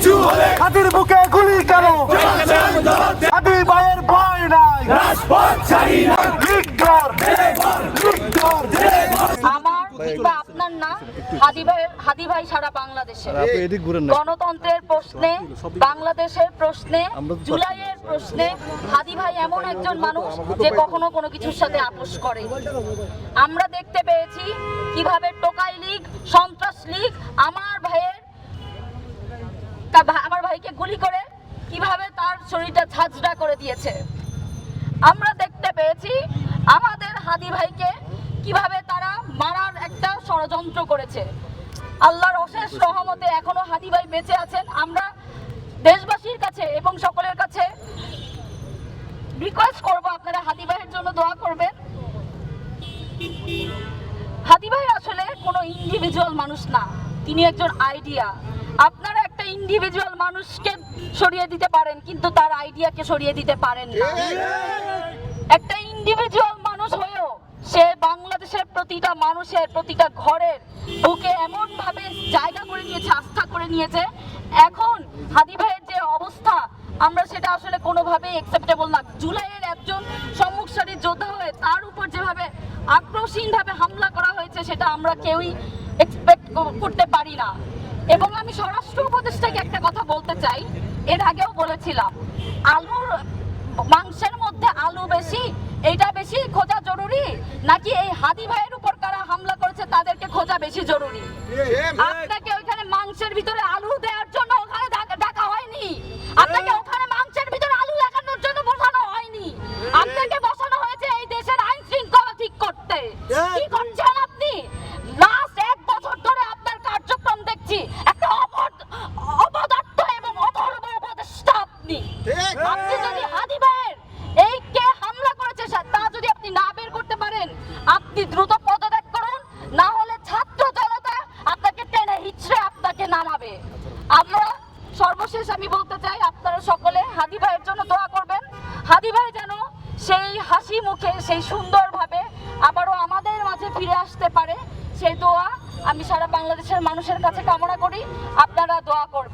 বুকে গুলি কেন? হাদি ভাইয়ের ভয় নাই। লিডার লিডার আমার কিংবা আপনার না হাদি ভাই হাদি ভাই সারা বাংলাদেশে। আপনি এদিক ঘুরেন না। গণতন্ত্রের প্রশ্নে বাংলাদেশের প্রশ্নে জুলাইয়ের প্রশ্নে হাদি ভাই এমন একজন মানুষ যে কখনো কোনো কিছুর সাথে আপোষ করে। আমরা দেখতে পেয়েছি কীভাবে টোকাই লীগ সন্ত্রাস লীগ আমার ভাইয়ের তা ভা- আমার ভাইকে গুলি করে কীভাবে তার শরীরটা ঝাঁঝরা করে দিয়েছে। আমরা দেখতে পেয়েছি আমাদের হাদি ভাইকে কীভাবে তারা মারার একটা ষড়যন্ত্র করেছে। আল্লাহর অশেষ রহমতে এখনও হাদি ভাই বেঁচে আছেন। আমরা দেশবাসীর কাছে এবং সকলের কাছে রিকোয়েস্ট করব, আপনারা হাদি ভাইয়ের জন্য দোয়া করবেন। হাদি ভাই আসলে কোনো ইন্ডিভিজুয়াল মানুষ না, তিনি একজন আইডিয়া আপনারা ইন্ডিভিজুয়াল মানুষকে সরিয়ে দিতে পারেন, কিন্তু তার আইডিয়াকে সরিয়ে দিতে পারেন না। একটা ইন্ডিভিজুয়াল মানুষ হয়েও সে বাংলাদেশের প্রতিটা মানুষের, প্রতিটা ঘরের বুকে এমন ভাবে জায়গা করে নিয়েছে, আস্থা করে নিয়েছে, এখন হাদি ভাইয়ের যে অবস্থা, আমরা সেটা আসলে কোনোভাবেই একসেপ্টেবল না। জুলাইয়ের একজন সম্মুখ সারির যোদ্ধা হয়ে তার উপর যেভাবে আক্রোশহীনভাবে হামলা করা হয়েছে, সেটা আমরা কেউই এক্সপেক্ট করতে পারি না। এবং আমি স্বরাষ্ট্র উপদেষ্টাকে একটা কথা বলতে চাই। এর আগেও বলেছিলাম আলুর মাংসের মধ্যে আলু বেশি এটা বেশি খোঁজা জরুরি? নাকি এই হাদি ভাইয়ের উপর কারা হামলা করেছে তাদেরকে খোঁজা বেশি জরুরি? আপনাকে ওইখানে মাংসের ভিতরে সর্বশেষ আমি বলতে চাই, আপনারা সকলে হাদি ভাইয়ের জন্য দোয়া করবেন। হাদি ভাই যেন সেই হাসি মুখে, সেই সুন্দরভাবে আবারও আমাদের মাঝে ফিরে আসতে পারে, সেই দোয়া আমি সারা বাংলাদেশের মানুষের কাছে কামনা করি। আপনারা দোয়া করবেন।